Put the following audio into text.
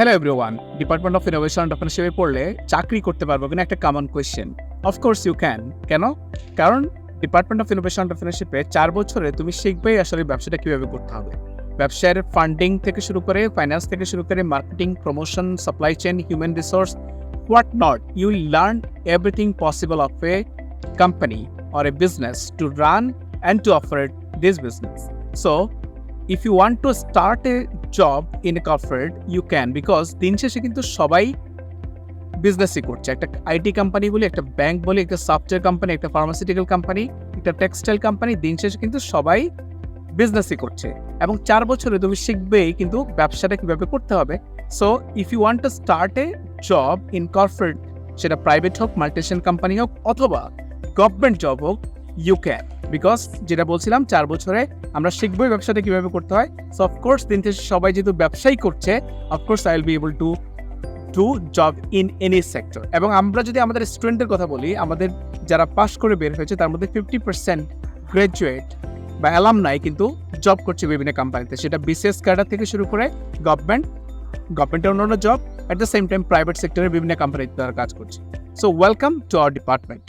Hello everyone department of innovation অন্টারপ্রেনারশিপে পড়লে চাকরি করতে পারব কিনা একটা common question of course you can কেন? কারণ ডিপার্টমেন্ট অফ ইনোভেশন অন্টারপ্রেনারশিপে চার বছরে তুমি শিখবেই আসলে ব্যবসাটা কীভাবে করতে হবে। ব্যবসার ফান্ডিং থেকে শুরু করে ফাইন্যান্স থেকে শুরু করে marketing promotion supply chain human resource what not you learn everything possible of a company or a business to run and to operate this business So, if you want to start a job in a corporate, you can because দিন শেষে কিন্তু সবাই বিজনেসই করছে। একটা IT company বলি একটা bank বলি একটা সফটওয়্যার কোম্পানি একটা ফার্মাসিউটিক্যাল কোম্পানি একটা টেক্সটাইল কোম্পানি দিন শেষে কিন্তু সবাই বিজনেসই করছে। এবং চার বছরে তুমি শিখবেই কিন্তু ব্যবসাটা কীভাবে করতে হবে। So if you want to start a job in corporate সেটা প্রাইভেট হোক মাল্টিনেশনাল কোম্পানি হোক অথবা গভর্নমেন্ট জব হোক ইউ ক্যান বিকজ যেটা বলছিলাম, চার বছরে আমরা শিখবই ব্যবসাটা কীভাবে করতে হয়। সো অফকোর্স দিন শেষে সবাই যেহেতু ব্যবসাই করছে of course I will be able to to job in any sector এবং আমরা যদি আমাদের স্টুডেন্টের কথা বলি, আমাদের যারা পাশ করে বের হয়েছে, তার মধ্যে ফিফটি পার্সেন্ট গ্রাজুয়েট বা অ্যালাম নাই কিন্তু জব করছে বিভিন্ন কোম্পানিতে সেটা বিসিএস ক্যাডার থেকে শুরু করে গভর্নমেন্ট গভর্নমেন্টের অন্যান্য job at the same time private সেক্টরের বিভিন্ন কোম্পানিতে তারা কাজ করছে। So welcome to our department